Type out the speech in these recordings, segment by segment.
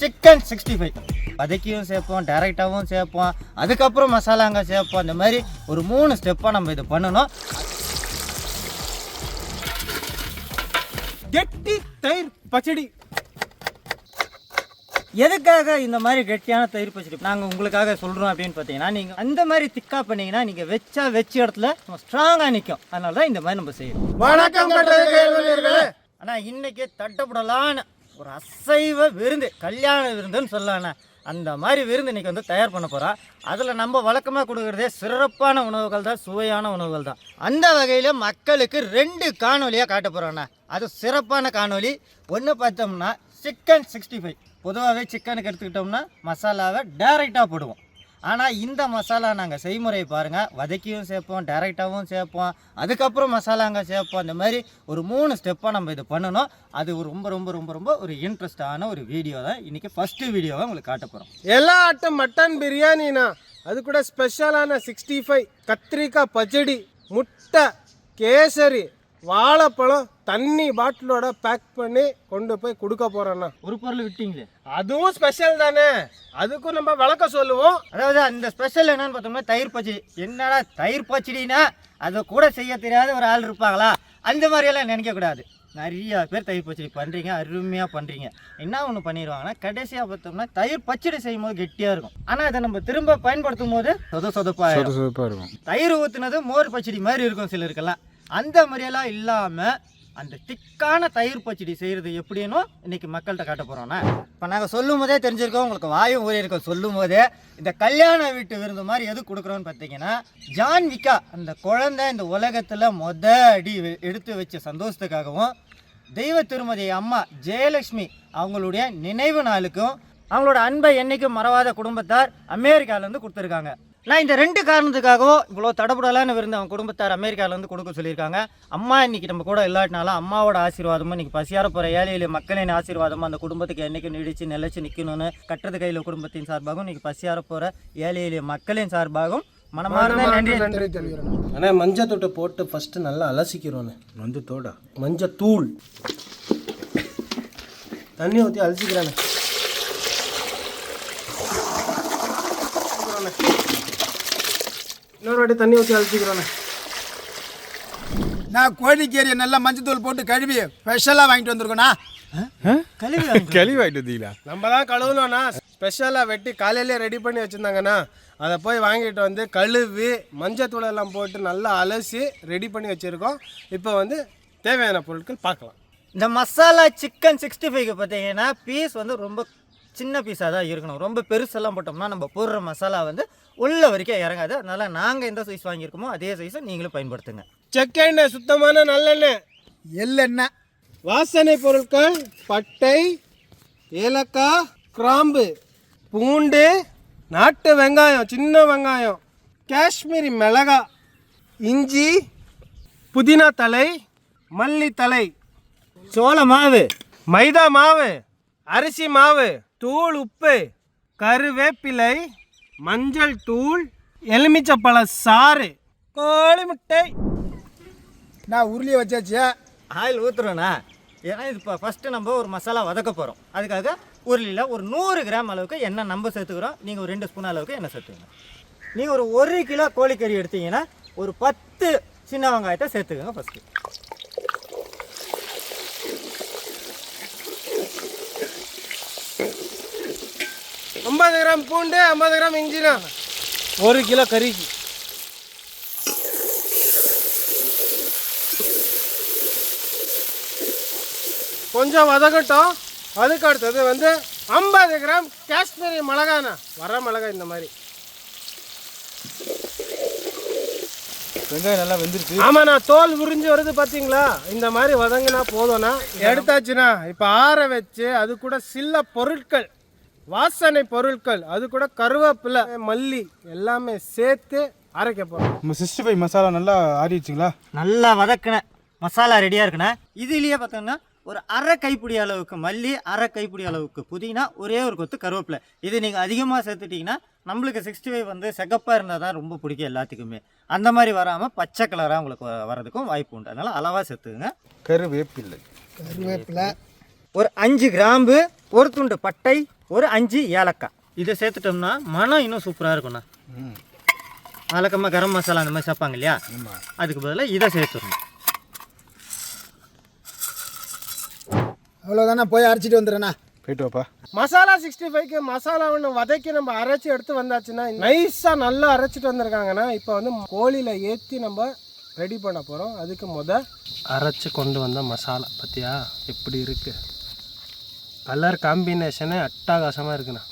Chicken sixty five வதக்கியும் சேர்ப்போம் டேரெக்டாகவும் சேர்ப்போம் அதுக்கப்புறம் மசாலாங்க சேர்ப்போம். இந்த மாதிரி ஒரு மூணு ஸ்டெப்பாக நம்ம இது பண்ணணும். கெட்டி தயிர் பச்சடி. எதுக்காக இந்த மாதிரி கெட்டியான தயிர் பச்சடி? நாங்கள் உங்களுக்காக சொல்கிறோம் அப்படின்னு பார்த்தீங்கன்னா நீங்கள் அந்த மாதிரி திக்கா பண்ணீங்கன்னா நீங்கள் வச்சா வச்ச இடத்துல ஸ்ட்ராங்காக நிற்கும் அதனால தான் இந்த மாதிரி நம்ம செய்யணும் வணக்கம் ஆனால் இன்னைக்கு தட்டப்படலான்னு ஒரு அசைவ விருந்து கல்யாண விருந்துன்னு சொல்லலாண்ணே. அந்த மாதிரி விருந்து இன்னைக்கு வந்து தயார் பண்ண போகிறோம் அதில் நம்ம வழக்கமாக கொடுக்குறதே சிறப்பான உணவுகள் தான் சுவையான உணவுகள் தான். அந்த வகையில் மக்களுக்கு ரெண்டு காணொலியாக காட்ட போகிறோண்ணா அது சிறப்பான காணொலி ஒன்று பார்த்தோம்னா சிக்கன் சிக்ஸ்டி ஃபைவ். பொதுவாகவே சிக்கனுக்கு எடுத்துக்கிட்டோம்னா மசாலாவை டைரெக்டாக போடுவோம். ஆனால் இந்த மசாலா நாங்கள் செய்முறை பாருங்கள் வதக்கியும் சேர்ப்போம் டேரெக்டாகவும் சேர்ப்போம். அதுக்கப்புறம் மசாலாங்க சேர்ப்போம். அந்த மாதிரி ஒரு மூணு ஸ்டெப்பாக நம்ம இது பண்ணணும். அது ஒரு ரொம்ப ரொம்ப ரொம்ப ரொம்ப ஒரு இன்ட்ரெஸ்டான ஒரு வீடியோ தான். இன்றைக்கி ஃபஸ்ட்டு வீடியோவை உங்களுக்கு காட்ட போகிறோம் எல்லா ஆட்டம் மட்டன் பிரியாணினா அது கூட ஸ்பெஷலான சிக்ஸ்டி ஃபைவ் கத்திரிக்காய் பச்சடி முட்டை கேசரி வாழைப்பழம் தண்ணி பாட்டிலோட பேக் பண்ணி கொண்டு போய் கொடுக்க போறோண்ணா. ஒரு பொருள் விட்டீங்களே? அதுவும் ஸ்பெஷல் தானே. அதுக்கும் நம்ம விளக்க சொல்லுவோம். அதாவது அந்த ஸ்பெஷல் என்னன்னு பார்த்தோம்னா தயிர் பச்சடி. என்னடா தயிர் பச்சடினா அதை கூட செய்ய தெரியாத ஒரு ஆள் இருப்பாங்களா? அந்த மாதிரியெல்லாம் நினைக்கக்கூடாது நிறைய பேர் தயிர் பச்சடி பண்ணுறீங்க அருமையாக பண்ணுறீங்க என்ன ஒன்று பண்ணிடுவாங்கன்னா கடைசியாக பார்த்தோம்னா தயிர் பச்சடி செய்யும் போது கெட்டியாக இருக்கும். ஆனால் அதை நம்ம திரும்ப பயன்படுத்தும் போது சொத சொதப்பாக இருக்கும். தயிர் ஊற்றுனது மோர் பச்சடி மாதிரி இருக்கும் சிலருக்கெல்லாம். அந்த மாதிரியெல்லாம் இல்லாமல் அந்த திக்கான தயிர் பச்சடி செய்கிறது எப்படின்னு இன்றைக்கி மக்கள்கிட்ட காட்ட போகிறோண்ணா இப்போ நாங்கள் சொல்லும் போதே தெரிஞ்சிருக்கோம் உங்களுக்கு வாயும் ஊறி இருக்கோம் சொல்லும் போதே. இந்த கல்யாண வீட்டு விருந்து மாதிரி எது கொடுக்குறோன்னு பார்த்தீங்கன்னா ஜான்விகா அந்த குழந்தை இந்த உலகத்தில் மொத அடி வெ- எடுத்து வச்ச சந்தோஷத்துக்காகவும் தெய்வ திருமதி அம்மா ஜெயலட்சுமி அவங்களுடைய நினைவு நாளுக்கும் அவங்களோட அன்பை என்றைக்கும் மறவாத குடும்பத்தார் அமெரிக்காவிலேருந்து கொடுத்துருக்காங்க. நான் இந்த ரெண்டு காரணத்துக்காகவும் இவ்வளோ தடபுடலான விருந்து அவங்க குடும்பத்தார் அமெரிக்காலேருந்து கொடுக்க சொல்லியிருக்காங்க. அம்மா இன்னைக்கு நம்ம கூட இல்லாட்டினாலும் அம்மாவோட ஆசீர்வாதமும் இன்னைக்கு பசியார போகிற ஏழை எளிய மக்களின் ஆசீர்வாதமும் அந்த குடும்பத்துக்கு என்னைக்கு நீடிச்சு நிலைச்சு நிற்கணும்னு கட்டுறது கையில் குடும்பத்தின் சார்பாகவும் இன்னைக்கு பசியார போகிற ஏழை எளிய மக்களின் சார்பாகவும் அண்ணா மஞ்சள் தொட்டை போட்டு ஃபர்ஸ்ட் நல்லா அலசிக்கிறோண்ணே மஞ்சள் தோடா மஞ்சள் தூள். தண்ணி ஊற்றி அலசிக்கிறானே. இன்னொரு வாட்டி தண்ணி ஊற்றி அலசிக்கிறானே நான் கோழிக்கறியை நல்லா மஞ்சத்தூள் போட்டு கழுவி ஸ்பெஷலாக வாங்கிட்டு வந்திருக்கோண்ணா வாங்கி. கழிவு ஆகிட்டு வந்தீங்களா? நம்ம தான் கழுவணும்ண்ணா ஸ்பெஷலாக வெட்டி காலையிலே ரெடி பண்ணி வச்சுருந்தாங்கண்ணா அதை போய் வாங்கிட்டு வந்து கழுவி மஞ்சத்தூள் எல்லாம் போட்டு நல்லா அலசி ரெடி பண்ணி வச்சுருக்கோம். இப்போ வந்து தேவையான பொருட்கள் பார்க்கலாம். இந்த மசாலா சிக்கன் சிக்ஸ்டி ஃபைவ்க்கு பார்த்தீங்கன்னா பீஸ் வந்து ரொம்ப சின்ன பீஸாக தான் இருக்கணும். ரொம்ப பெருசெல்லாம் போட்டோம்னா நம்ம போடுற மசாலா வந்து உள்ள வரைக்கும் இறங்காது. அதனால நாங்கள் எந்த சைஸ் வாங்கியிருக்கோமோ அதே சைஸை நீங்களும் பயன்படுத்துங்க. செக்கெண்ணெய் சுத்தமான நல்லெண்ணெய். எள்ளெண்ணெய். வாசனை பொருட்கள் பட்டை ஏலக்காய் கிராம்பு பூண்டு நாட்டு வெங்காயம் சின்ன வெங்காயம் காஷ்மீரி மிளகாய் இஞ்சி புதினா தலை மல்லி தலை சோள மாவு மைதா மாவு அரிசி மாவு தூள் உப்பு கருவேப்பிலை மஞ்சள் தூள் எலுமிச்சப்பழ சாறு கோழி முட்டை. நான் உருளியை வச்சாச்சு ஆயில் ஊற்றுறோண்ணா ஏன்னா இது இப்போ ஃபஸ்ட்டு நம்ம ஒரு மசாலா வதக்க போகிறோம் அதுக்காக உருளியில் ஒரு நூறு கிராம் அளவுக்கு எண்ணெய் நம்ம சேர்த்துக்கிறோம். நீங்கள் ஒரு ரெண்டு ஸ்பூன் அளவுக்கு எண்ணெய் சேர்த்துக்கங்க. நீங்கள் ஒரு ஒரு கிலோ கோழிக்கறி எடுத்தீங்கன்னா ஒரு பத்து சின்ன வெங்காயத்தை சேர்த்துக்கோங்க ஃபஸ்ட்டு ஐம்பது கிராம் பூண்டு ஐம்பது கிராம் இஞ்சினா. ஒரு கிலோ கறிக்கு கொஞ்சம் வதங்கட்டும் அதுக்கு அடுத்தது வந்து ஐம்பது கிராம் காஷ்மீரி மிளகாண்ணா. வர மிளகாய் இந்த மாதிரி. வெங்காயம் நல்லா வெந்துருச்சு. ஆமாண்ணா தோல் உறிஞ்சு வருது பார்த்தீங்களா இந்த மாதிரி வதங்கினா போதும்ண்ணா எடுத்தாச்சுண்ணா. இப்போ ஆற வச்சு அது கூட சில பொருட்கள். வாசனை பொருட்கள் அது கூட கருவேப்பிலை மல்லி எல்லாமே சேர்த்து அரைக்க போகிறோம் நம்ம சிக்ஸ்டி ஃபைவ் மசாலா நல்லா ஆறிடுச்சிங்களா? நல்லா வதக்கின. மசாலா ரெடியாக இருக்குண்ணே. இதுலேயே பார்த்தோம்னா ஒரு அரை கைப்பிடி அளவுக்கு மல்லி அரை கைப்பிடி அளவுக்கு புதினா ஒரே ஒரு கொத்து கருவேப்பிலை. இது நீங்கள் அதிகமாக சேர்த்துட்டிங்கன்னா நம்மளுக்கு சிக்ஸ்டி ஃபைவ் வந்து செகப்பாக இருந்தால் தான் ரொம்ப பிடிக்கும் எல்லாத்துக்குமே. அந்த மாதிரி வராமல் பச்சை கலராக உங்களுக்கு வரதுக்கும் வாய்ப்பு உண்டு. அதனால் அளவாக சேர்த்துக்குங்க கருவேப்பில்லை கருவேப்பிலை. ஒரு அஞ்சு கிராம்பு ஒரு துண்டு பட்டை ஒரு அஞ்சு ஏலக்காய். இதை சேர்த்துட்டோம்னா மனம் இன்னும் சூப்பராக இருக்கும்ண்ணா. வழக்கமாக கரம் மசாலா அந்த மாதிரி சேர்ப்பாங்க இல்லையா? அதுக்கு பதிலாக இதை சேர்த்துடணும். அவ்வளோதானே போய் அரைச்சிட்டு வந்துடுறேண்ணா. போயிட்டு வாப்பா. மசாலா சிக்ஸ்டி ஃபைவ்க்கு மசாலா ஒன்று வதக்கி நம்ம அரைச்சி எடுத்து வந்தாச்சுன்னா நைஸாக நல்லா அரைச்சிட்டு வந்திருக்காங்கன்னா இப்போ வந்து கோழியில் ஏற்றி நம்ம ரெடி பண்ண போகிறோம் அதுக்கு முத அரைச்சி கொண்டு வந்த மசாலா. பார்த்தியா எப்படி இருக்கு? கலர் காம்பினேஷனே அட்டகாசமாக இருக்குண்ணா.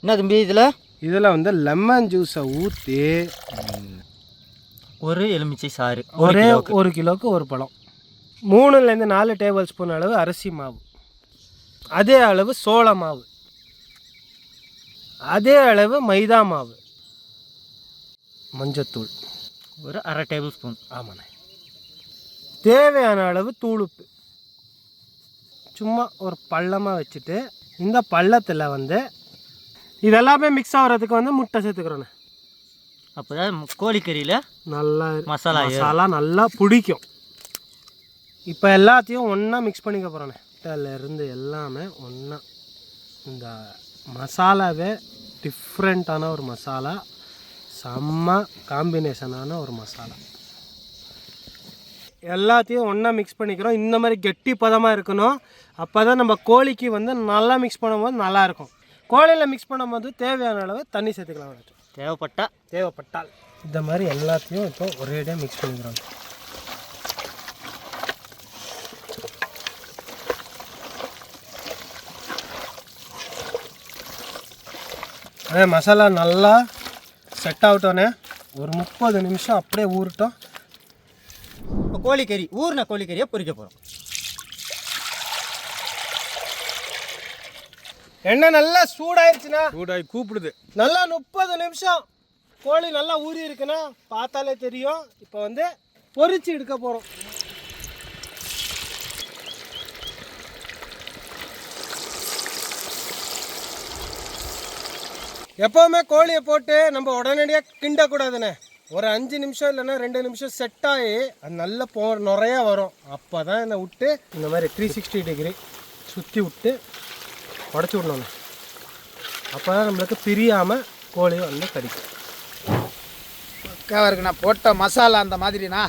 என்ன தம்பி இதில்? இதில் வந்து லெமன் ஜூஸை ஊற்றி ஒரு எலுமிச்சை சாறு ஒரே ஒரு கிலோவுக்கு. ஒரு பழம். மூணுலேருந்து நாலு டேபிள் ஸ்பூன் அளவு அரிசி மாவு. அதே அளவு சோள மாவு. அதே அளவு மைதா மாவு. மஞ்சத்தூள். ஒரு அரை டேபிள் ஸ்பூன் ஆமாண்ணே. தேவையான அளவு தூளுப்பு. சும்மா ஒரு பள்ளமாக வச்சுட்டு இந்த பள்ளத்தில் வந்து இதெல்லாமே மிக்ஸ் ஆகிறதுக்கு வந்து முட்டை சேர்த்துக்கிறோண்ணே. அப்போ தான் கோழிக்கறியில் நல்லா மசாலா. மசாலா நல்லா பிடிக்கும். இப்போ எல்லாத்தையும் ஒன்றா மிக்ஸ் பண்ணிக்க போகிறேண்ணே இருந்து எல்லாமே ஒன்றா இந்த மசாலாவே டிஃப்ரெண்ட்டான ஒரு மசாலா. செம்ம காம்பினேஷனான ஒரு மசாலா. எல்லாத்தையும் ஒன்றா மிக்ஸ் பண்ணிக்கிறோம். இந்த மாதிரி கெட்டி பதமாக இருக்கணும். அப்போ தான் நம்ம கோழிக்கு வந்து நல்லா மிக்ஸ் பண்ணும்போது நல்லாயிருக்கும். கோழியில் மிக்ஸ் பண்ணும்போது தேவையான அளவு தண்ணி சேர்த்துக்கலாம் தேவைப்பட்டா? தேவைப்பட்டால். இந்த மாதிரி எல்லாத்தையும் இப்போ ஒரேடியாக மிக்ஸ் பண்ணிக்கிறோம். அதே மசாலா நல்லா செட் ஆகட்டோன்னே ஒரு முப்பது நிமிஷம் அப்படியே ஊறட்டும். இப்போ கோழிக்கறி ஊறின கோழிக்கறியை பொரிக்க போகிறோம் எண்ணெய் நல்லா சூடாயிருச்சுன்னா சூடாகி கூப்பிடுது. நல்லா முப்பது நிமிஷம் கோழி நல்லா ஊறி இருக்குன்னா பார்த்தாலே தெரியும். இப்போ வந்து பொரிச்சு எடுக்க போகிறோம் எப்போவுமே கோழியை போட்டு நம்ம உடனடியாக கிண்டக்கூடாதுண்ணே. ஒரு அஞ்சு நிமிஷம் இல்லைன்னா ரெண்டு நிமிஷம் செட் ஆகி அது நல்ல போ நிறையா வரும். அப்போ தான் இதை விட்டு இந்த மாதிரி த்ரீ சிக்ஸ்டி டிகிரி சுற்றி விட்டு உடச்சி விடணும் அப்போ தான் நம்மளுக்கு பிரியாமல் கோழி வந்து கடிக்கும். பக்காவாக இருக்குண்ணா போட்ட மசாலா அந்த மாதிரிண்ணா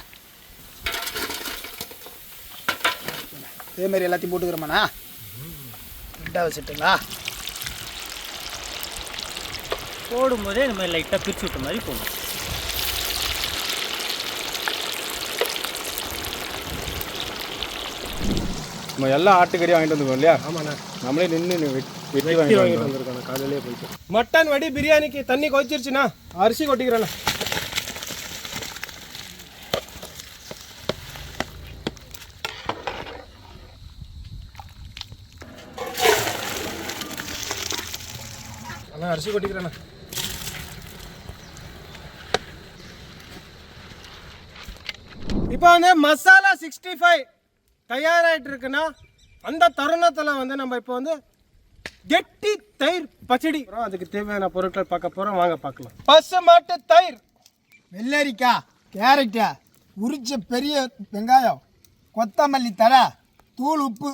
இதே மாதிரி எல்லாத்தையும் போட்டுக்கிறோமாண்ணா. ரெண்டாவது வச்சுட்டுங்களா போடும்போதே இந்த மாதிரி லைட்டாக பிரித்து விட்ட மாதிரி போடும் நம்ம எல்லாம் ஆட்டுக்கறி வாங்கிட்டு வந்துருக்கோம் இல்லையா? ஆமாண்ணா. நம்மளே நின்று வெட்டி வெட்டி வாங்கிட்டு வந்திருக்கோம் காலையிலே போயிட்டு. மட்டன் வடி பிரியாணிக்கு தண்ணி கொதிச்சிருச்சுண்ணா அரிசி கொட்டிக்கிறேண்ணா. அண்ணா அரிசி கொட்டிக்கிறேண்ணா. இப்போ வந்து மசாலா சிக்ஸ்டி ஃபைவ் தயாராகிட்டு இருக்குன்னா அந்த தருணத்தில் வந்து நம்ம இப்போ வந்து கெட்டி தயிர் பச்சடி. அதுக்கு தேவையான பொருட்கள் பார்க்க போகிறோம் வாங்க பார்க்கலாம். பசு மாட்டு தயிர். வெள்ளரிக்காய் கேரட்டு உரிச்ச பெரிய வெங்காயம் கொத்தமல்லி தழை தூள் உப்பு.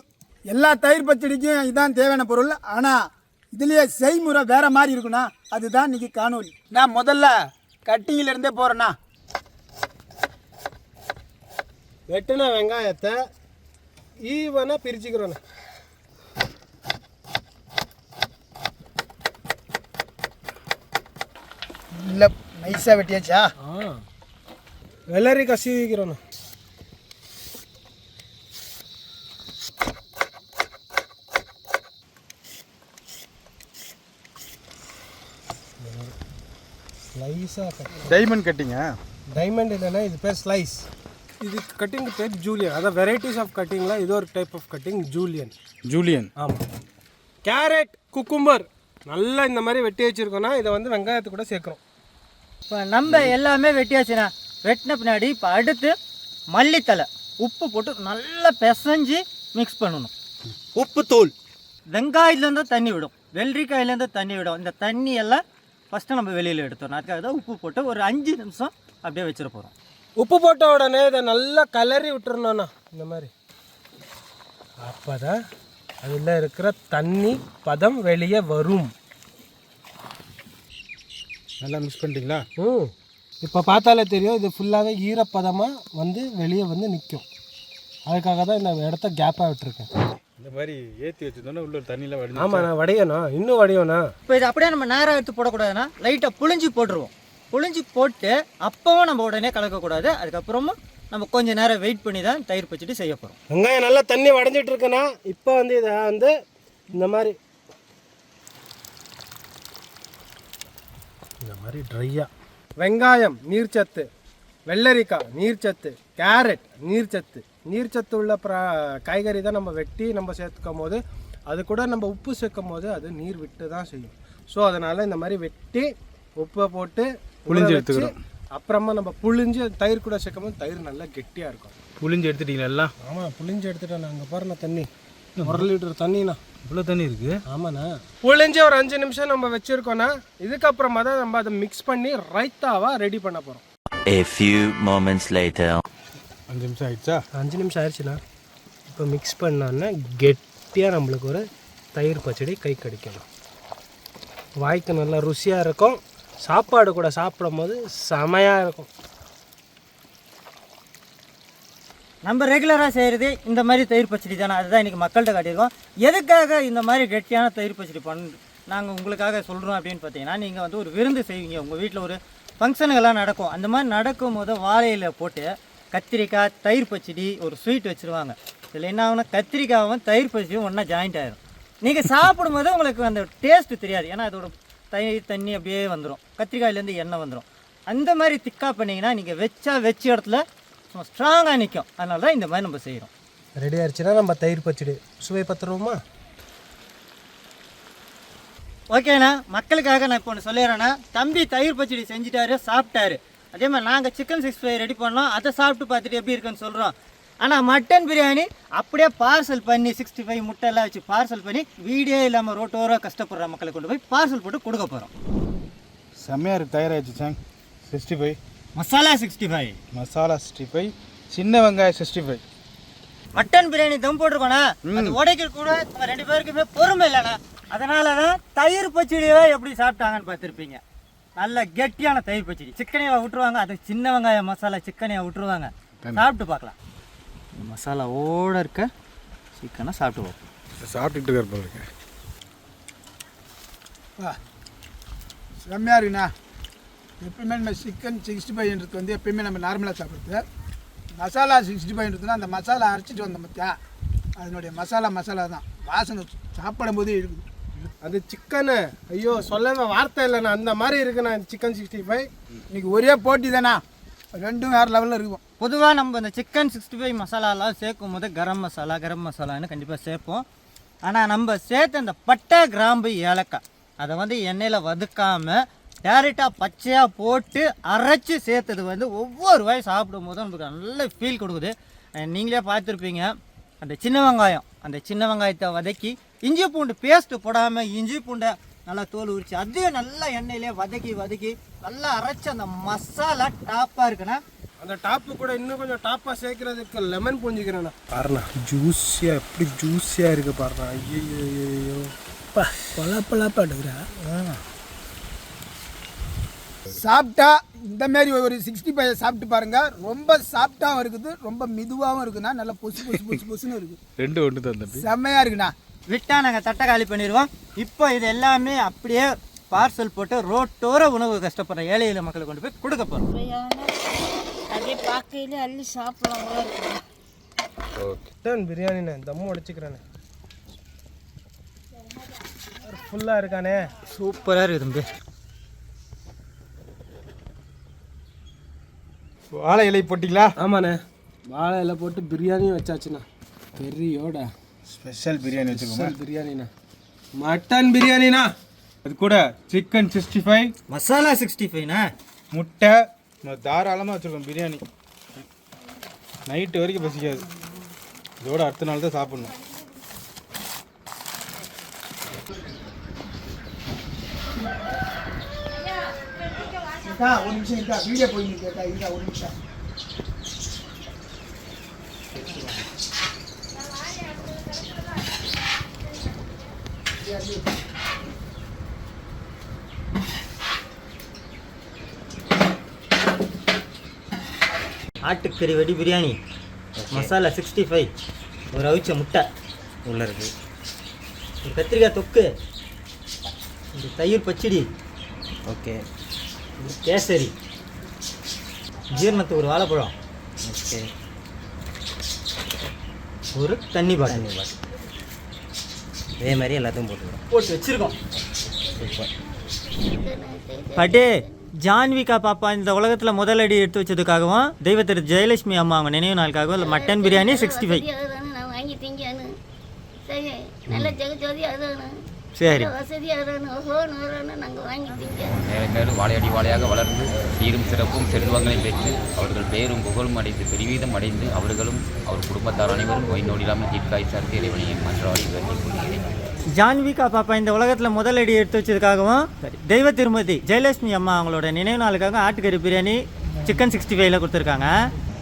எல்லா தயிர் பச்சடிக்கும் இதான் தேவையான பொருள். ஆனால் இதுலேயே செய்முறை வேற மாதிரி இருக்குண்ணா. அதுதான் இன்னைக்கு காணொலி நான் முதல்ல கட்டிங்கில் இருந்தே போகிறேண்ணா வெட்டின வெங்காயத்தை ஈவனாக பிரிச்சுக்கிறோண்ணே. இல்லை நைஸாக வெட்டியாச்சா? ஆ. வெள்ளரிக்காய் சீவிக்கிறோண்ணே ஸ்லைஸாக டைமண்ட் கட்டிங்க? டைமண்ட் இல்லைன்னா இது பேர் ஸ்லைஸ் இது கட்டிங் பேர் ஜூலியன் அதான் வெரைட்டிஸ் ஆஃப் கட்டிங்கில் இது ஒரு type of cutting julienne julienne ஆமாம் கேரட் குக்கும்பர் நல்லா இந்த மாதிரி வெட்டி வச்சுருக்கோன்னா இதை வந்து வெங்காயத்தை கூட சேர்க்குறோம். இப்போ நம்ம எல்லாமே வெட்டியாச்சுண்ணா வெட்டின பின்னாடி இப்போ அடுத்து மல்லித்தலை உப்பு போட்டு நல்லா பிசைஞ்சு மிக்ஸ் பண்ணணும். உப்பு தூள். வெங்காயத்துலேருந்து தண்ணி விடும். வெள்ளரிக்காயிலேருந்து தண்ணி விடும். இந்த தண்ணி எல்லாம் ஃபஸ்ட்டு நம்ம வெளியில் எடுத்துடணும். அதுக்காக தான் உப்பு போட்டு ஒரு அஞ்சு நிமிஷம் அப்படியே வச்சிட போகிறோம் உப்பு போட்ட உடனே இதை நல்லா கலரி விட்டுறணும்ண்ணா இந்த மாதிரி. அப்போ தான் அதில் இருக்கிற தண்ணி பதம் வெளியே வரும். நல்லா மிக்ஸ் பண்ணிட்டீங்களா? ம். இப்போ பார்த்தாலே தெரியும் இது ஃபுல்லாகவே ஈரப்பதமாக வந்து வெளியே வந்து நிற்கும் அதுக்காக தான் இந்த இடத்த கேப்பாக விட்டுருக்கேன். இந்த மாதிரி ஏற்றி வச்சிருந்தோன்னா உள்ள தண்ணியில் வடிஞ்சு ஆமாம் நான் வடையணும். இன்னும் வடையண்ணா இப்போ இது அப்படியே நம்ம நேரம் எடுத்து போடக்கூடாதுன்னா லைட்டாக புழிஞ்சு போட்டுருவோம். புழிஞ்சு போட்டு அப்பவும் நம்ம உடனே கலக்கக்கூடாது. அதுக்கப்புறமும் நம்ம கொஞ்ச நேரம் வெயிட் பண்ணி தான் தயிர் பச்சடி செய்ய போகிறோம் வெங்காயம் நல்லா தண்ணி வடைஞ்சிட்டு இருக்குன்னா இப்போ வந்து இதை வந்து இந்த மாதிரி இந்த மாதிரி ட்ரையாக வெங்காயம் நீர்ச்சத்து வெள்ளரிக்காய் நீர்ச்சத்து கேரட் நீர்ச்சத்து. நீர்ச்சத்து உள்ள ப்ரா காய்கறி தான் நம்ம வெட்டி நம்ம சேர்த்துக்கும் போது அது கூட நம்ம உப்பு சேர்க்கும் போது அது நீர் விட்டு தான் செய்யும். ஸோ அதனால் இந்த மாதிரி வெட்டி உப்பை போட்டு வச்சு, எடுத்துக்கிறோம். அப்புறமா நம்ம புழிஞ்சு தயிர் கூட சேர்க்கும் போது தயிர் நல்லா கெட்டியாக இருக்கும். புளிஞ்சு எடுத்துட்டீங்களா எல்லாம்? ஆமாம் புளிஞ்சு எடுத்துட்டேன் அங்கே பாருண்ணா தண்ணி. ஒரு லிட்டர் தண்ணிண்ணா. இவ்வளோ தண்ணி இருக்குது ஆமாண்ணா. புளிஞ்சு ஒரு அஞ்சு நிமிஷம் நம்ம வச்சுருக்கோன்னா இதுக்கப்புறமா தான் நம்ம அதை மிக்ஸ் பண்ணி ரைத்தாவாக ரெடி பண்ண போகிறோம் A few moments later. அஞ்சு நிமிஷம் ஆயிடுச்சா? அஞ்சு நிமிஷம் ஆயிடுச்சுண்ணா. இப்போ மிக்ஸ் பண்ணோன்னா கெட்டியாக நம்மளுக்கு ஒரு தயிர் பச்சடி கை கடிக்கணும் வாய்க்கு நல்லா ருசியாக இருக்கும். சாப்பாடு கூட சாப்பிடும் போது செமையாக இருக்கும். நம்ம ரெகுலராக செய்கிறது இந்த மாதிரி தயிர் பச்சடி தானே அதுதான் இன்றைக்கி மக்கள்கிட்ட காட்டியிருக்கோம். எதுக்காக இந்த மாதிரி கெட்டியான தயிர் பச்சடி பண்ண நாங்கள் உங்களுக்காக சொல்கிறோம் அப்படின்னு பார்த்தீங்கன்னா நீங்கள் வந்து ஒரு விருந்து செய்வீங்க. உங்கள் வீட்டில் ஒரு ஃபங்க்ஷனுங்கெல்லாம் நடக்கும். அந்த மாதிரி நடக்கும் போது வாழையில் போட்டு கத்திரிக்காய் தயிர் பச்சடி ஒரு ஸ்வீட் வச்சுருவாங்க. இதில் என்ன ஆகுனா கத்திரிக்காவும் தயிர் பச்சடியும் ஒன்றா ஜாயிண்ட் ஆகிடும் நீங்கள் சாப்பிடும்போது உங்களுக்கு அந்த டேஸ்ட்டு தெரியாது. ஏன்னா அதோட தயிர் தண்ணி அப்படியே வந்துடும் கத்திரிக்காயிலேருந்து எண்ணெய் வந்துடும் அந்த மாதிரி திக்காக பண்ணிங்கன்னா நீங்கள் வச்சா வச்ச இடத்துல சும்மா ஸ்ட்ராங்காக நிற்கும் அதனால தான் இந்த மாதிரி நம்ம செய்கிறோம் ரெடி ஆயிடுச்சுன்னா நம்ம தயிர் பச்சடி. சுவை பத்துருவோமா? ஓகேண்ணா மக்களுக்காக நான் இப்போ ஒன்று சொல்லிடுறேன்னா தம்பி தயிர் பச்சடி செஞ்சுட்டாரு சாப்பிட்டாரு. அதே மாதிரி நாங்கள் சிக்கன் சிக்ஸ் ஃபைவ் ரெடி பண்ணோம். அதை சாப்பிட்டு பார்த்துட்டு எப்படி இருக்குன்னு சொல்கிறோம் ஆனால் மட்டன் பிரியாணி அப்படியே பார்சல் பண்ணி சிக்ஸ்டி ஃபைவ் முட்டை எல்லாம் வச்சு பார்சல் பண்ணி வீடியோ இல்லாமல் ரோட்டோரோ கஷ்டப்படுற மக்களை கொண்டு போய் பார்சல் போட்டு கொடுக்க போகிறோம் செம்மையாக இருக்குது தயாராகிடுச்சு song. Sixty five masala sixty five masala sixty five சின்ன வெங்காயம் sixty five mutton biryani dum போட்டிருக்கோண்ணா அது உடைக்க கூட நம்ம ரெண்டு பேருக்குமே பொறுமை இல்லைண்ணா. அதனால தான் தயிர் பச்சடியை எப்படி சாப்பிட்டாங்கன்னு பார்த்துருப்பீங்க. நல்ல கெட்டியான தயிர் பச்சடி. சிக்கனையை விட்டுருவாங்க. அது சின்ன வெங்காயம் மசாலா சிக்கனையை விட்டுருவாங்க. சாப்பிட்டு பார்க்கலாம். இந்த மசாலா ஓட இருக்க சிக்கனை சாப்பிட்டு பார்ப்போம் சாப்பிட்டுட்டு இருப்பாரு வா. செம்மையாக இருக்குண்ணா. எப்பயுமே நம்ம சிக்கன் சிக்ஸ்டி ஃபைவ்ன்றது வந்து எப்பயுமே நம்ம நார்மலாக சாப்பிடுறது. மசாலா சிக்ஸ்டி ஃபைவ்ன்றதுனா அந்த மசாலா அரைச்சிட்டு வந்தோம் பார்த்தியா அதனுடைய மசாலா மசாலா தான். வாசனை சாப்பிடும் போதே இருக்குது அது சிக்கனு ஐயோ சொல்லவே வார்த்தை இல்லைண்ணா. அந்த மாதிரி இருக்குண்ணா சிக்கன் சிக்ஸ்டி ஃபைவ் இன்னைக்கு ஒரே போட்டி தானா? ரெண்டும் வேறு லெவலில் இருக்கும். பொதுவாக நம்ம இந்த சிக்கன் சிக்ஸ்டி ஃபைவ் மசாலாலாம் சேர்க்கும் போது கரம் மசாலா கரம் மசாலான்னு கண்டிப்பாக சேர்ப்போம். ஆனால் நம்ம சேர்த்த அந்த பட்டை கிராம்பு ஏலக்காய் அதை வந்து எண்ணெயில் வதக்காமல் டேரெக்டாக பச்சையாக போட்டு அரைச்சி சேர்த்தது வந்து ஒவ்வொரு வாய் சாப்பிடும் போதும் நமக்கு நல்ல ஃபீல் கொடுக்குது. நீங்களே பார்த்துருப்பீங்க அந்த சின்ன வெங்காயம் அந்த சின்ன வெங்காயத்தை வதக்கி இஞ்சி பூண்டு பேஸ்ட்டு போடாமல் இஞ்சி பூண்டை நல்லா தோல் உரிச்சு அதையும் நல்லா எண்ணெயிலே வதக்கி வதக்கி நல்லா அரைச்சி அந்த மசாலா டாப்பாக இருக்குன்னா அந்த டாப்பு கூட இன்னும் கொஞ்சம் டாப்பாக சேர்க்கறதுக்கு லெமன் புரிஞ்சுக்கிறேண்ணா பாருண்ணா ஜூஸியாக எப்படி ஜூஸியாக இருக்குது பாருண்ணா. ஐயோ பா பழப்பழப்பா எடுக்கிறா. சாப்பிட்டா இந்த மாதிரி ஒரு சிக்ஸ்டி ஃபைவ் சாப்பிட்டு பாருங்க. ரொம்ப சாப்பிட்டாவும் இருக்குது ரொம்ப மெதுவாகவும் இருக்குண்ணா. நல்லா பொசு பொசு பொசு பொசுன்னு இருக்குது ரெண்டு ஒன்று தான் தம்பி. செம்மையாக இருக்குண்ணா. விட்டா நாங்கள் தட்டை காலி பண்ணிடுவோம். இப்போ இது எல்லாமே அப்படியே பார்சல் போட்டு ரோட்டோர உணவு கஷ்டப்படுற ஏழை எளிய மக்களுக்கு கொண்டு போய் கொடுக்க போகிறோம் அப்படியே பார்க்கையிலே அள்ளி சாப்பிடலாம் மட்டன் பிரியாணிண்ணே தம்மு உடச்சிக்கிறேண்ணே ஃபுல்லாக இருக்கானே. சூப்பராக இருக்குது தம்பி. வாழை இலை போட்டிங்களா? ஆமாண்ணே. வாழை இலை போட்டு பிரியாணியும் வச்சாச்சுண்ணா. பெரியோட ஸ்பெஷல் பிரியாணி வச்சுக்கோங்க பிரியாணிண்ணா மட்டன் பிரியாணிண்ணா அது கூட chicken sixty five masala sixty ஃபைவ்ண்ணா முட்டை. நம்ம தாராளமாக வச்சுருக்கோம் பிரியாணி நைட்டு வரைக்கும் பசிக்காது. இதோட அடுத்த நாள் தான் சாப்பிட்ணும். ஒரு நிமிஷம் இருக்கா வீடியோ இருக்கா ஒரு நிமிஷம். ஆட்டுக்கறி வெடி பிரியாணி. மசாலா சிக்ஸ்டி ஃபைவ் ஒரு அவிச்ச முட்டை. உள்ள இருக்கு. ஒரு கத்திரிக்காய் தொக்கு. ஒரு தயிர் பச்சடி. ஓகே. ஒரு கேசரி. ஜீரணத்துக்கு ஒரு வாழைப்பழம். ஓகே. ஒரு தண்ணி பாட்டில். இதே மாதிரி எல்லாத்தையும் போட்டுக்கிறோம் போட்டு வச்சிருக்கோம். சூப்பர். பாட்டு ஜான்விகா பாப்பா இந்த உலகத்தில் முதல் அடி எடுத்து வச்சதுக்காகவும் தெய்வத்திரு ஜெயலட்சுமி அம்மா அவங்க நினைவு நாளுக்காகவும் இல்லை மட்டன் பிரியாணி சிக்ஸ்டி ஃபைவ் நல்ல ஜெகஜோதி அதுதானே. சரி. மேலும் வாழையடி வாழையாக வளர்ந்து சீரும் சிறப்பும் செல்வங்களை பெற்று அவர்கள் பேரும் புகழும் அடைந்து பெருவீதம் அடைந்து அவர்களும் அவர் குடும்பத்தார் அனைவரும் நோய் நொடியில்லாமல் தீர்க்காய்ச்சார்க்கு இறைவனையை மன்றாடி வேண்டிக் கொள்கிறேன் ஜான்விகா பாப்பா இந்த உலகத்தில் முதல் அடி எடுத்து வச்சதுக்காகவும் தெய்வ திருமதி ஜெயலட்சுமி அம்மா அவங்களோட நினைவு நாளுக்காக ஆட்டுக்கறி பிரியாணி சிக்கன் சிக்ஸ்டி ஃபைவ்ல கொடுத்துருக்காங்க.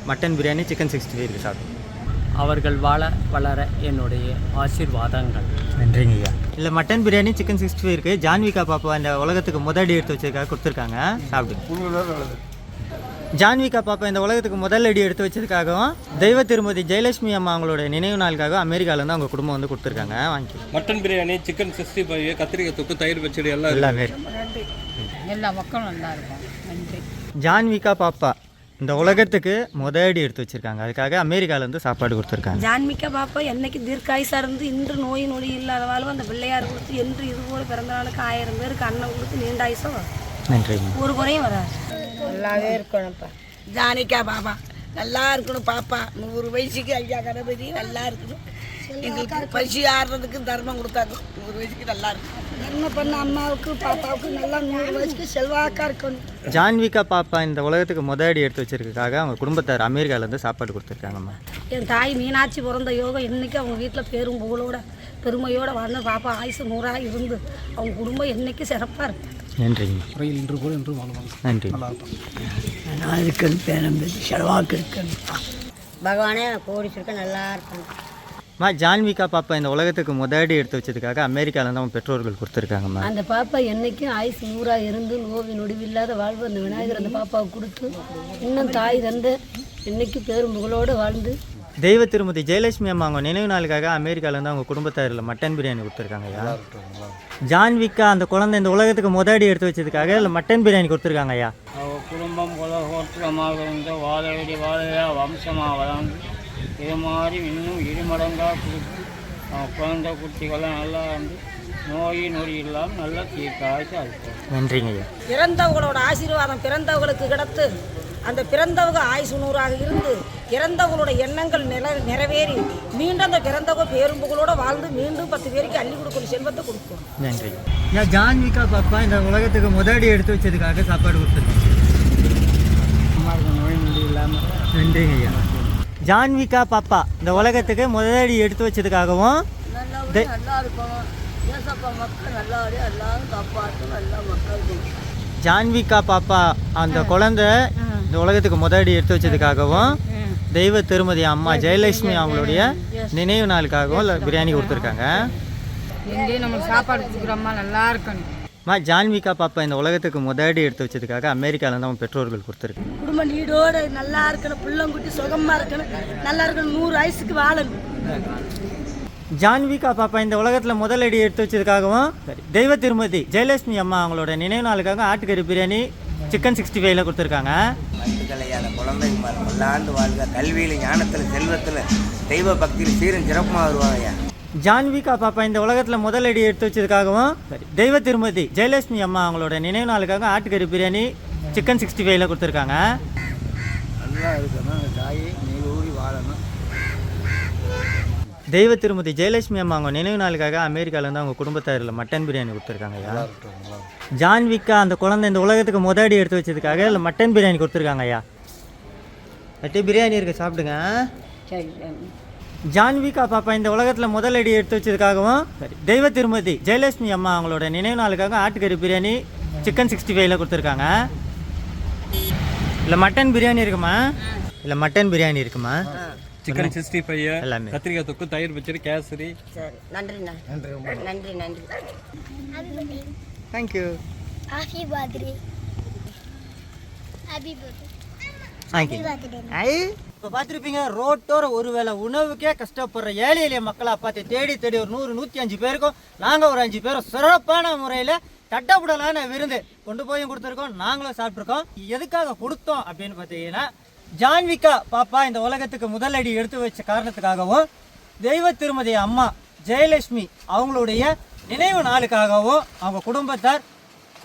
Mutton biryani chicken sixty five இருக்கு சாப்பிட்டு அவர்கள் வாழ வளர என்னுடைய ஆசீர்வாதங்கள். நன்றிங்க ஐயா. இல்லை mutton biryani chicken sixty five இருக்குது ஜான்விகா பாப்பா இந்த உலகத்துக்கு முதல் அடி எடுத்து வச்சதுக்காக கொடுத்துருக்காங்க. சாப்பிடுங்க. ஜான்விகா பாப்பா இந்த உலகத்துக்கு முதல் அடி எடுத்து வச்சதுக்காகவும் தெய்வ திருமதி ஜெயலட்சுமி அம்மா அவங்களோட நினைவு நாளுக்காக அமெரிக்காவிலேருந்து அவங்க குடும்பம் வந்து கொடுத்துருக்காங்க. வாங்கி. Mutton biryani chicken sixty five கத்திரிக்காய் தொக்கு தயிர் பச்சடி எல்லாம் எல்லாமே எல்லா மக்களும் நல்லா இருக்கும் நன்றி. ஜான்விகா பாப்பா. இந்த உலகத்துக்கு முத அடி எடுத்து வச்சிருக்காங்க. அதுக்காக அமெரிக்காலேருந்து சாப்பாடு கொடுத்துருக்காங்க. ஜான்மிக்கா பாப்பா என்னைக்கு தீர்க்காயுசா இருந்து இன்று நோய் நொடி இல்லாத வாழ்வு அந்த பிள்ளையார் கொடுத்து என்று இது போல பிறந்த நாளுக்கு ஆயிரம் பேருக்கு அன்னம் கொடுத்து நீண்ட ஆயுசம் வரும். நன்றிங்க ஒரு குறையும் வராது. நல்லாவே இருக்கணும்ப்பா. ஜானிக்கா பாப்பா நல்லா இருக்கணும் பாப்பா. நூறு வயசுக்கு ஐயா கணபதி நல்லா இருக்கணும். எங்களுக்கு பசி ஆடுறதுக்கு தர்மம் கொடுத்தாங்க. நூறு வயசுக்கு நல்லா இருக்கணும். என்ன பண்ண அம்மாவுக்கு பாப்பாவுக்கு நல்லா நூறு வயசுக்கு செல்வாக்கா இருக்கணும். ஜான்விகா பாப்பா இந்த உலகத்துக்கு முத அடி எடுத்து வச்சிருக்காக அவங்க குடும்பத்தார் அமெரிக்காலேருந்து சாப்பாடு கொடுத்துருக்காங்கம்மா. என் தாய் மீனாட்சி பிறந்த யோகம் என்னைக்கு அவங்க வீட்டில் பேரும் புகழோட பெருமையோட வாழ்ந்த பாப்பா ஆயுசு நூறாக இருந்து அவங்க குடும்பம் என்னைக்கு சிறப்பாக இருக்கும் நன்றிங்க இன்று என்று வாழ்வாங்க நன்றி. நான் இருக்கணும் பேரம் பேசி செலவாக்கு இருக்கணும். பகவானே கோடிச்சிருக்க நல்லா இருக்கணும். அம்மா ஜான்விகா பாப்பா இந்த உலகத்துக்கு முத அடி எடுத்து வச்சதுக்காக அமெரிக்காலேருந்து அவங்க பெற்றோர்கள் கொடுத்துருக்காங்கம்மா அந்த பாப்பா என்னைக்கும் ஆயுசு நூறாக இருந்து நோவி நொடிவில்லாத வாழ்வு அந்த விநாயகர் அந்த பாப்பாவுக்கு கொடுத்து இன்னும் தாய் தந்த என்னைக்கு பேரும் புகழோடு வாழ்ந்து தெய்வ திருமதி ஜெயலட்சுமி அம்மா அவங்க நினைவு நாளுக்காக அமெரிக்காலேருந்து அவங்க குடும்பத்தாரில் மட்டன் பிரியாணி கொடுத்துருக்காங்க ஐயா. ஜான்விகா அந்த குழந்தை இந்த உலகத்துக்கு முத அடி எடுத்து வச்சதுக்காக இல்லை மட்டன் பிரியாணி கொடுத்துருக்காங்க ஐயா. குடும்பம் உலகோற்றமாக இருந்த வாழையடி வாழையாக வம்சமாக வளர்ந்து இது மாதிரி இன்னும் இருமடங்காக கொடுத்து குழந்தை குட்டிகள்லாம் நல்லா இருந்து நோய் நொடி இல்லாமல் நல்லா தீர்க்காய்ச்சி இருக்கும் நன்றிங்க ஐயா. பிறந்தவங்களோட ஆசீர்வாதம் பிறந்தவங்களுக்கு கிடைத்து அந்த பிறந்தவங்க ஆயுசு நூறாக இருந்து இறந்தவங்களோட எண்ணங்கள் நில நிறைவேறி மீண்டும் அந்த பிறந்தவங்க பேரும் புகழோட வாழ்ந்து மீண்டும் பத்து பேருக்கு அள்ளி கொடுக்கணும் செல்வத்தை கொடுக்கும். நன்றி. ஐயா ஜான்விகா பாப்பா இந்த உலகத்துக்கு முத அடி எடுத்து வச்சதுக்காக சாப்பாடு கொடுத்துருக்காங்க நன்றிங்க ஐயா. ஜான்விகா பாப்பா. இந்த உலகத்துக்கு முதலடி எடுத்து வச்சதுக்காகவும் ஜான்விகா பாப்பா அந்த குழந்தை இந்த உலகத்துக்கு முதலடி எடுத்து வச்சதுக்காகவும் தெய்வ திருமதி அம்மா ஜெயலட்சுமி அவங்களுடைய நினைவு நாளுக்காகவும் பிரியாணி கொடுத்துருக்காங்க. அம்மா ஜான்விகா பாப்பா இந்த உலகத்துக்கு முதலடி எடுத்து வச்சதுக்காக அமெரிக்காலேருந்து அவங்க பெற்றோர்கள் கொடுத்துருக்காங்க குடும்ப நீடோடு நல்லா இருக்கணும் பிள்ளைங்குட்டி சுகமா இருக்கணும். நல்லா இருக்கணும் நூறு வயசுக்கு வாழணும் ஜான்விகா பாப்பா இந்த உலகத்தில் முதல் அடி எடுத்து வச்சதுக்காகவும் சரி. தெய்வ திருமதி ஜெயலட்சுமி அம்மா அவங்களோட நினைவு நாளுக்காக ஆட்டுக்கறி பிரியாணி சிக்கன் சிக்ஸ்டி ஃபைவ்ல கொடுத்துருக்காங்க. கலையாத குழந்தைங்க பல்லாண்டு வாழ்க கல்வியில் ஞானத்தில் செல்வத்தில் தெய்வ பக்தியில் சீரும் சிறப்புமாக வருவாங்க. ஜான்விகா பாப்பா இந்த உலகத்தில் முதல் அடி எடுத்து வச்சதுக்காகவும் சரி. தெய்வ திருமதி ஜெயலட்சுமி அம்மா அவங்களோட நினைவு நாளுக்காக ஆட்டுக்கறி பிரியாணி சிக்கன் சிக்ஸ்டி ஃபைவ்ல கொடுத்துருக்காங்க. நல்லா இருக்கணும். தாயை நீடூடி வாழணும். தெய்வ திருமதி ஜெயலட்சுமி அம்மா அவங்க நினைவு நாளுக்காக அமெரிக்காலேருந்து அவங்க குடும்பத்தாரில் மட்டன் பிரியாணி கொடுத்துருக்காங்க ஐயா. ஜான்விகா அந்த குழந்தை இந்த உலகத்துக்கு முத அடி எடுத்து வச்சதுக்காக இல்லை மட்டன் பிரியாணி கொடுத்துருக்காங்க ஐயா. அட்டி பிரியாணி இருக்கு சாப்பிடுங்க. ஜான்விகா பாப்பா இந்த உலகத்தில் முதல் அடி எடுத்து வச்சதுக்காகவும் தெய்வ திருமதி ஜெயலட்சுமி அம்மா அவங்களோட நினைவு நாளுக்காக ஆட்டுக்கறி பிரியாணி சிக்கன் சிக்ஸ்டி ஃபைவ்ல கொடுத்துருக்காங்க. இல்லை மட்டன் பிரியாணி இருக்குமா? இல்லை மட்டன் பிரியாணி இருக்குமா? சிக்கன் சிக்ஸ்டி ஃபைவ் எல்லாமே. கத்திரிக்காய் தொக்கு தயிர் பச்சடி கேசரி. சரி நன்றிண்ணா. நன்றி நன்றி. நன்றி thank you happy birthday happy birthday thank you ஐ இப்போ பார்த்துருப்பீங்க ரோட்டோர ஒருவேளை உணவுக்கே கஷ்டப்படுற ஏழை எளிய மக்களை பார்த்து தேடி தேடி ஒரு நூறு நூற்றி அஞ்சு பேருக்கும் நாங்கள் ஒரு அஞ்சு பேரும் சிறப்பான முறையில் தட்டப்புடலான விருந்து கொண்டு போயும் கொடுத்துருக்கோம். நாங்களும் சாப்பிட்ருக்கோம் எதுக்காக கொடுத்தோம் அப்படின்னு பார்த்தீங்கன்னா ஜான்விகா பாப்பா இந்த உலகத்துக்கு முதலடி எடுத்து வச்ச காரணத்துக்காகவும் தெய்வ திருமதி அம்மா ஜெயலட்சுமி அவங்களுடைய நினைவு நாளுக்காகவும் அவங்க குடும்பத்தார்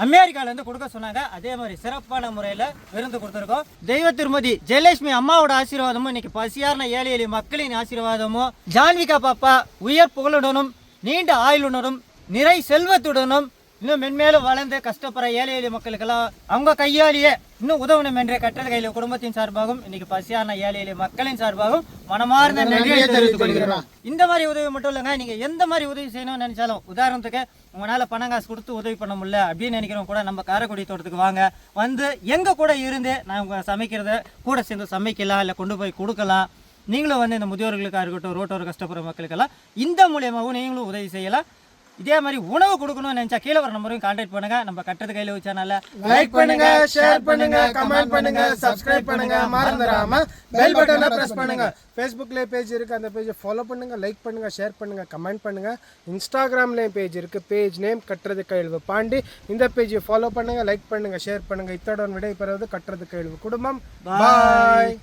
அமெரிக்கால இருந்து கொடுக்க சொன்னாங்க. அதே மாதிரி சிறப்பான முறையில் விருந்து கொடுத்துருக்கோம். தெய்வ திருமதி ஜெயலட்சுமி அம்மாவோட ஆசீர்வாதமும் இன்னைக்கு பசியார்ன ஏழை எளிய மக்களின் ஆசீர்வாதமும். ஜான்விகா பாப்பா உயர் புகழுடனும் நீண்ட ஆயுளுடனும் நிறை செல்வத்துடனும் இன்னும் மென்மேலும் வளர்ந்து கஷ்டப்படுற ஏழை எளிய மக்களுக்கெல்லாம் அவங்க கையாலேயே இன்னும் உதவணும் என்ற கட்டளை கையில் குடும்பத்தின் சார்பாகவும் இன்னைக்கு பசியான ஏழை எளிய மக்களின் சார்பாகவும் மனமார்ந்த நன்றியை தெரிவித்துக் கொள்கிறோம் இந்த மாதிரி உதவி மட்டும் இல்லைங்க நீங்க எந்த மாதிரி உதவி செய்யணும்னு நினைச்சாலும் உதாரணத்துக்கு உங்களால பணம் காசு கொடுத்து உதவி பண்ண முடியல அப்படின்னு நினைக்கிறவங்க கூட நம்ம காரைக்குடி தோட்டத்துக்கு வாங்க. வந்து எங்க கூட இருந்து நாங்க சமைக்கிறத கூட சேர்ந்து சமைக்கலாம் இல்லை கொண்டு போய் கொடுக்கலாம். நீங்களும் வந்து இந்த முதியோர்களுக்காக இருக்கட்டும் ரோட்டோர கஷ்டப்படுற மக்களுக்கெல்லாம் இந்த மூலியமாகவும் நீங்களும் உதவி செய்யலாம். இதே மாதிரி உணவு கொடுக்கணும்னு நினைச்சா கீழே வர நம்பரையும் கான்டாக்ட் பண்ணுங்க. நம்ம கட்டது கையில் வச்சானால லைக் பண்ணுங்க ஷேர் பண்ணுங்க கமெண்ட் பண்ணுங்க சப்ஸ்கிரைப் பண்ணுங்க. மறந்துடாம பெல் பட்டனை பிரஸ் பண்ணுங்க. ஃபேஸ்புக்லேயே பேஜ் இருக்கு அந்த பேஜை ஃபாலோ பண்ணுங்க லைக் பண்ணுங்க ஷேர் பண்ணுங்க கமெண்ட் பண்ணுங்க. இன்ஸ்டாகிராம்லேயும் பேஜ் இருக்கு. பேஜ் நேம் கட்டுறது கைழ்வு பாண்டி. இந்த பேஜை ஃபாலோ பண்ணுங்க லைக் பண்ணுங்க ஷேர் பண்ணுங்க. இத்தோட விடை பெறுவது கட்டுறது கைழ்வு குடும்பம். பாய்